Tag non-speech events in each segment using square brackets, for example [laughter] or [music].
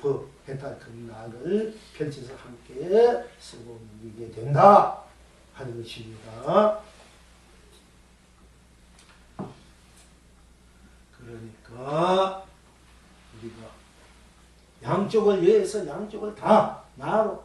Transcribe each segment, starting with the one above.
법, 해탈 극락을 펼쳐서 함께 쓰고 누리게 된다 하는 것입니다. 그러니까 우리가 양쪽을 위해서 양쪽을 다 나로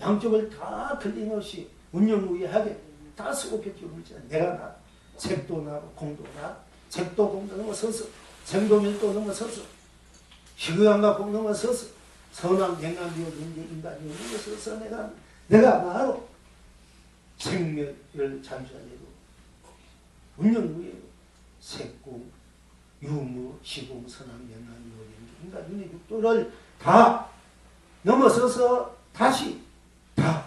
양쪽을 다 틀림없이 운영무예하게 다 쓰고 펼쳐보자. 내가 나 책도 나고 공도 나 책도 공도 넘어서서 생도 밀도 넘어서서 희귀한가 공 넘어서서 선한 갱한비오 인재 인간이 넘어서서 내가 내가 나로 생명을 잠수하려고 운영무예로 색공 유무 시공 선한 요령 인간 윤의 육도를 다 넘어서서 다시 다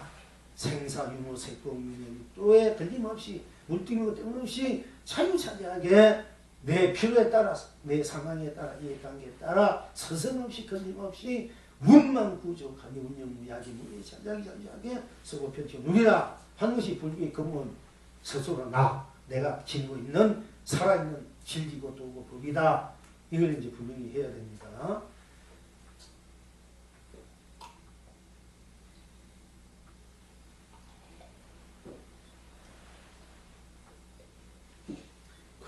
생사 유무 색공 윤의 육도에 걸림없이 물등이고 뜸없이 차유차지하게 내 필요에 따라서 내 상황에 따라 이 단계에 따라 서슴없이 걸림없이 운만 구족하니 운영무야기 자자기 자자하게 쓰고 펼쳐 누리라 하는 것이 불교의 근본 스스로 나 내가 지니고 있는 살아있는 진리고 도고 법이다 이걸 이제 분명히 해야 됩니다.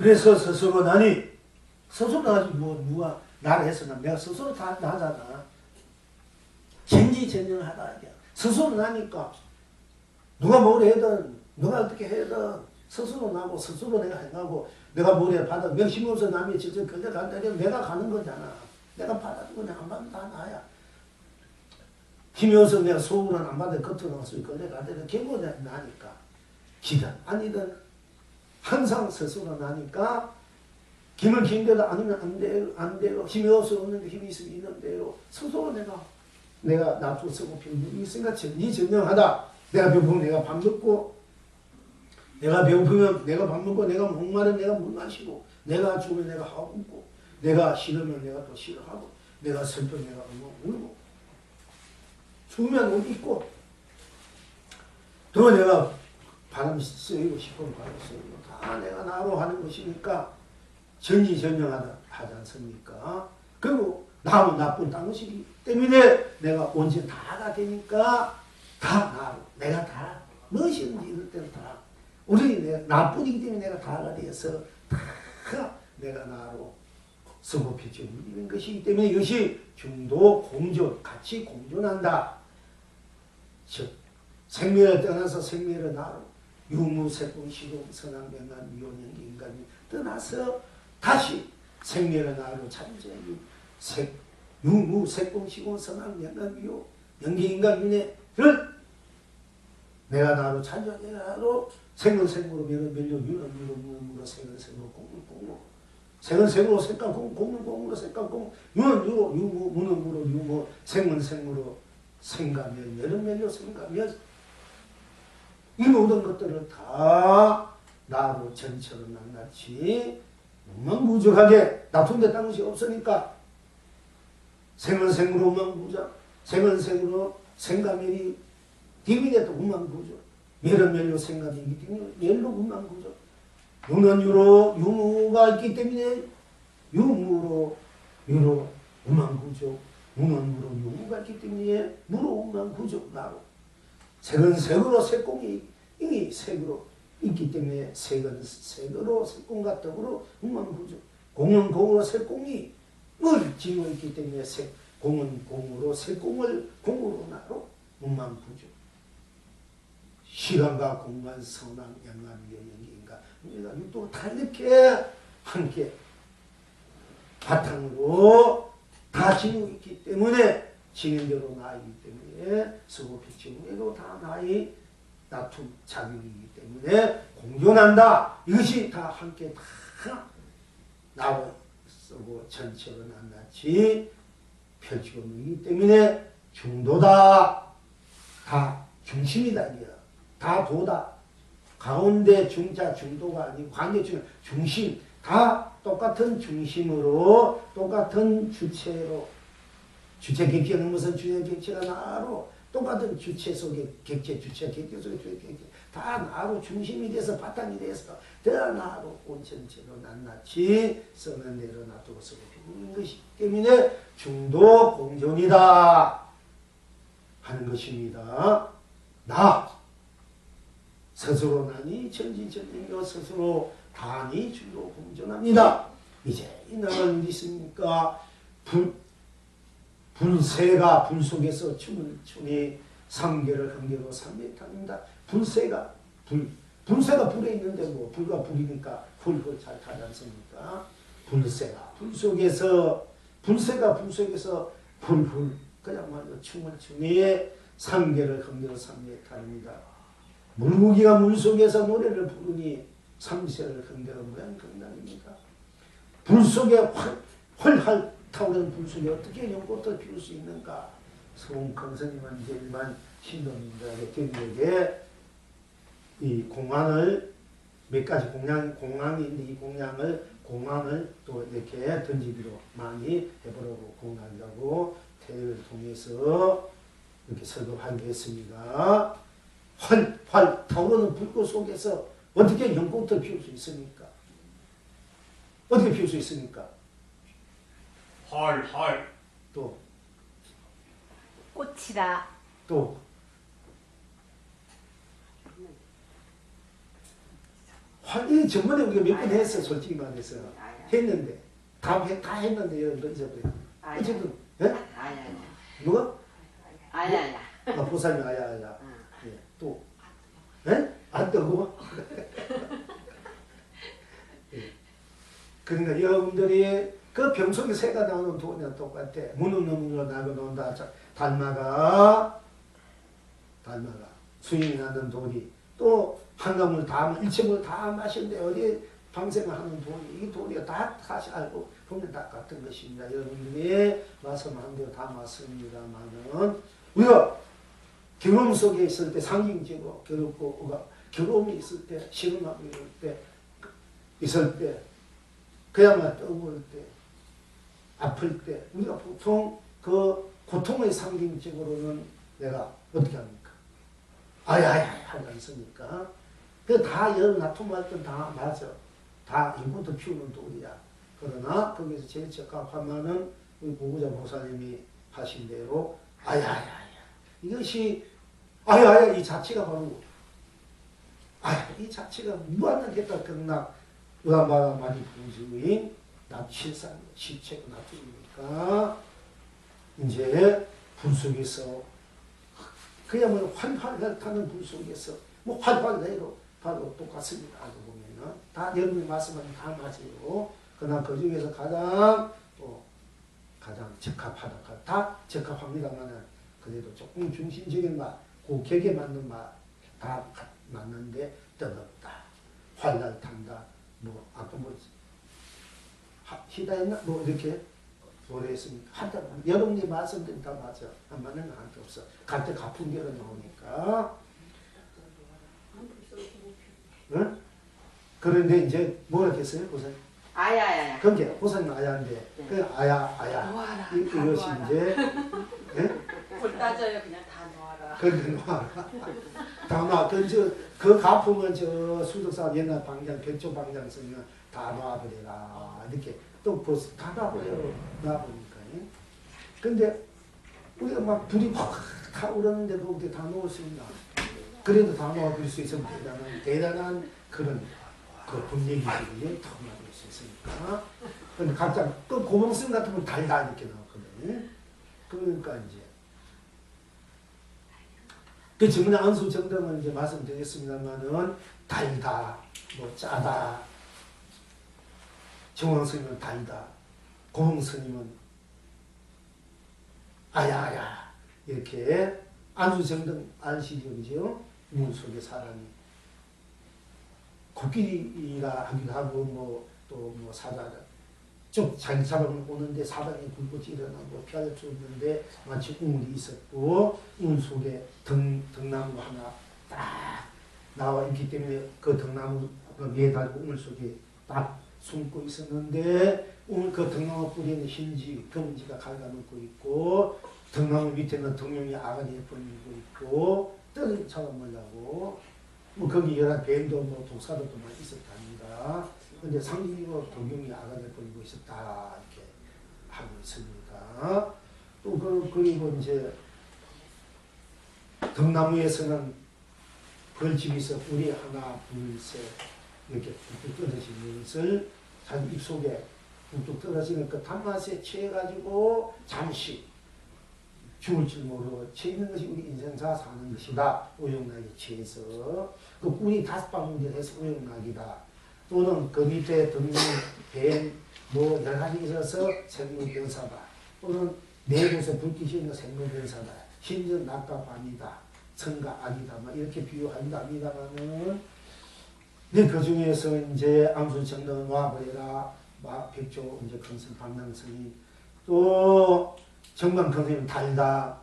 그래서 스스로 나니 스스로 나지 뭐 누가 나를 해서나? 내가 스스로 다 나잖아. 전지전능하다 이게. 스스로 나니까. 누가 뭘 해든 누가 어떻게 해든 스스로 나고 스스로 내가 행하고 내가 뭐래 받아. 명심 없어. 남이 직접 걸려간다 이러면 내가 가는 거잖아. 내가 받아주고 내가 안 받으면 다 나야. 힘이 없어. 내가 소음은 안 받아. 겉으로 나와서 걸려가더라도 결국은 나니까. 기든 아니든 항상 스스로 나니까 힘을 긴 대로 아니면 안 되고, 안 되고 힘이 없어 없는데 힘이 있으면 있는 대로 스스로 내가 내가 놔두고 쓰고 피우는 있으니까 전지전능하다. 내가 배고프면 내가 밥 먹고 내가 배고프면 내가 밥 먹고 내가 목마르면 내가 물 마시고 내가 죽으면 내가 하고 웃고 내가 싫으면 내가 또 싫어하고 내가 슬프면 내가 울고. 죽으면 옷 입고 또 내가 바람 쐬고 싶으면 바람 쐬고 다 내가 나로 하는 것이니까 전지전능하다 하지 않습니까? 그리고 나하고 나쁜 딴 것이기 때문에 내가 온전 다가 되니까 다 나로 내가 다 무엇이든지 이럴 때는 다 우리 내가 나뿐이기 때문에 내가 다가 되어서 다 내가 나로 성급해져 있는 것이기 때문에 이것이 중도 공존 같이 공존한다. 즉 생명을 떠나서 생명을 나로 유무세공 시공 선한 명한 위원형 인간이 떠나서 다시 생명을 나로 참제 색 유무 색공 시공 선한 명한 위요 연기 인간 윤회를 내가 나로 찬조하게 나로 생은 생으로 면은 면료 유는 유로 무로 생은 생으로 공은 공으로 생은 생으로 색깔 공 공은 공으로 색깔 공 유는 유로 유무 무는 무로 유무 생은 생으로 생가면 면은 면료 생가면 이 모든 것들을 다 나로 전처럼 낱낱이 무망무적하게 납품돼 딴 것이 없으니까 생은 생으로 무망무적 생은 생으로 생가면이 디비데도 무망무적 멸은 멸로 디비데 멸로 무망무적 유는 유로 유무가 있기 때문에 유무로 유로 무망구적 무는 무로 유무가 있기 때문에 무로 무망구적 나로 색은 색으로 색공이 이미 색으로 있기 때문에 색은 색으로 색공과 떡으로 무망구적 공은 공으로 색공이 을 지고 있기 때문에 색 공은 공으로 색공을 공으로 나로 무망구적 시간과 공간 선한 양간 위연연기인가 우리가 육도 다 이렇게 함께 바탕으로 다 지니고 있기 때문에 진행대로 나이기 때문에 서고피치무에도 다 나이 나툼 자격이기 때문에 공존한다. 이것이 다 함께 다 나와 쓰고 전체로 낱낱이 펼치고 있기 때문에 중도다. 다 중심이다. 다 도다. 가운데 중자 중도가 아니고 관계 중 중심 다 똑같은 중심으로 똑같은 주체로 주체 객체는 무슨 주체 객체가 나로 똑같은 주체 속에 객체, 주체, 객체 속에 주체, 객체 다 나로 중심이 돼서 바탕이 돼서 더 나로 온전체로 낱낱이 썩는 대로 놔두고 썩어 피우는 것이기 때문에 중도 공존이다 하는 것입니다. 나 스스로 나니 천지천지며 스스로 단이 중도 공존합니다. 이제 이 나라는 있습니까? 불, 불새가 불 속에서 춤을 추니 삼계를 관계로 삼매탑니다. 불새가 불 불새가 불에 있는데 뭐 불과 불이니까 불을 잘 타지 않습니까? 불새가 불 속에서 불새가 불 속에서 불불 그야말로 춤을 추니 삼계를 관계로 삼매탑니다. 물고기가 물 속에서 노래를 부르니 삼세를 건드는 모양 건강입니다. 불 속에 활, 활활 타오르는 불 속에 어떻게 연꽃을 피울 수 있는가? 스님은 이제 일반 신도민들에게 교육에게 이 공안을 몇 가지 공양, 공양이 있는데 이 공양을 공안을 또 이렇게 던지기로 많이 해보려고 공양이라고 대회를 통해서 이렇게 설법하게 했습니다. 활, 활 타오르는 불꽃 속에서 어떻게 연꽃을 피울 수 있습니까? 어떻게 피울 수 있습니까? 헐, 헐. 또, 꽃이라 또, 활, 이 저번에 우리가 몇 번 했어, 솔직히 말해서. 했는데. 다, 해- 다 했는데, 여러분 잊어버려. 어쨌든, 예? 아야, 누가? 아야, 아, 보살님, 아야, 아야. 응. 예, 또. 예? 안 뜨고? [laughs] 예. 그러니까 여러분들이 그 병속에 새가 나오는 돈이랑 똑같아. 무는 놈으로 나고 논다. 자, 달마가, 달마가. 수임이 나는 돈이. 또 한강물 다, 일체물 다 마시는데 어디에 방생을 하는 돈이. 이 돈이 다 다시 알고 보면 다 같은 것입니다. 여러분들이 말씀한 대로 다 맞습니다만은 우리가 경험 속에 있을 때 상징적으로 괴롭고 괴로움이 있을 때 실험하고 이럴 때 있을 때 그야말로 떠올 때 아플 때 우리가 보통 그 고통의 상징적으로는 내가 어떻게 합니까? 아야야 하지 않습니까? 그다 여러 나토말 땐다 맞아. 다 이것도 피우는 돌이야. 그러나 거기서 제일 적합하면은 우리 보구자 보사님이 하신 대로 아야야야 이것이 아야야 이 자체가 바로 아야 이 자체가 무한하겠다 극락 의한바가 많이 부주인 납치상 시체가 납치니까? 이제 불 속에서 그야말로 불 속에서 뭐 내로 바로 똑같습니다. 알고 보면은. 다 여러분이 말씀하신 다 맞아요. 그러나 그 중에서 가장 또 가장 적합하다. 다 적합합니다만은 그래도 조금 중심적인 말, 그 격에 맞는 말 다 맞는데 뜨겁다, 활날 탄다, 뭐 아까 뭐 하- 히다했나 뭐 이렇게? 하다 보면 여러분이 말씀드린 다 맞아. 안 맞는 거 한게 없어. 갈때 가쁜 결은 나오니까. 응? 그런데 이제 뭐라 했어요, 고생? 아야야야. 그게 고생 아야인데 그 아야 아야 놓아라. 이, 놓아라. 이제 예? 볼 따져요. 그냥 다 놓아라. 근데 놔 다마 그저그 가품은 저 수덕사 옛날 방장 백조 방장 쓰면 다 놔버려라. 이렇게 또 벌써 다 놔버려 놔보니까 예? 근데 우리가 막 불이 확 타 오르는데도 어떻게 다 놓을 수 있나 그래도 다 놓아버릴 수 있으면 대단한 대단한 그런 그 분위기들이 타올라버릴 수 있으니까. 근데 각자 그 고봉승 같은 건 달다 이렇게 나왔거든요. 그러니까 이제 그 정문의 안수 정등은 이제 말씀드렸습니다만은 달다, 뭐 짜다. 정왕 스님은 달다, 고흥 스님은 아야야 이렇게 안수 정등 아시죠, 그죠? 문 속에 사람이 코끼리가 하기도 하고 뭐 또뭐 사자 쭉 자기 사람을 오는데 사방에 불꽃이 일어나고 피할 수 없는데 마치 우물이 있었고 우물 속에 등, 등나무 하나 딱 나와 있기 때문에 그 등나무 위에 달고 우물 속에 딱 숨고 있었는데 우물 그 등나무 뿌리는 흰지, 검지가 갉아먹고 있고 등나무 밑에는 등용이 아가리에 벌리고 있고 뜰을 잡아먹으려고 뭐 거기 여러 뱀도 뭐 독사들도 많이 있었답니다. 근데 상징적으로 등용이 아가리에 벌리고 있었다 이렇게 하고 있습니다. 또 그, 그리고 이제 등나무에서는 벌집에서 꿀이 하나 둘셋 이렇게 뚝뚝 떨어지는 것을 자기 입속에 뚝뚝 떨어지는 그 단맛에 취해가지고 잠시 죽을 줄 모르고 취있는 것이 우리 인생사 사는 것이다. 우영락에 취해서 그 꿀이 다섯 방울 해서 우영락이다. 또는 그 밑에 등등 뱀, 뭐 여러 가지 있어서 생명변사다. 또는 네 곳에 불빛이 있는 생명변사다. 심지어 낮과 밤이다. 선과 악이다. 막 이렇게 비유한답니다만은 네, 그 중에서 이제 암수정등 와버리라 마 백조 이제 큰선 방랑스님 또 정방 큰스님 달다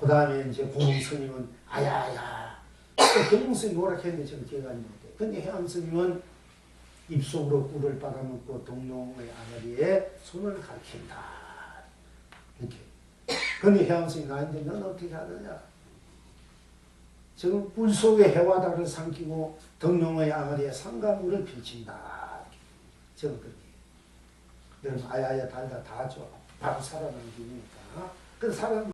그 다음에 이제 공스님은 아야야 또 경스님 뭐라 했는데 저는 기억이 안 나는데 근데 해암스님은 입속으로 꿀을 빨아먹고 동룡의 아가리에 손을 가리킨다 이렇게 근데 해암스님 나한테 넌 어떻게 하느냐 지금 꿀 속에 해와다를 삼키고 덕룡의 아가리에 상가물을 펼친다. 저는 그렇게. 여러분 아야야 달다 다 줘. 바로 살아남기니까. 그 사람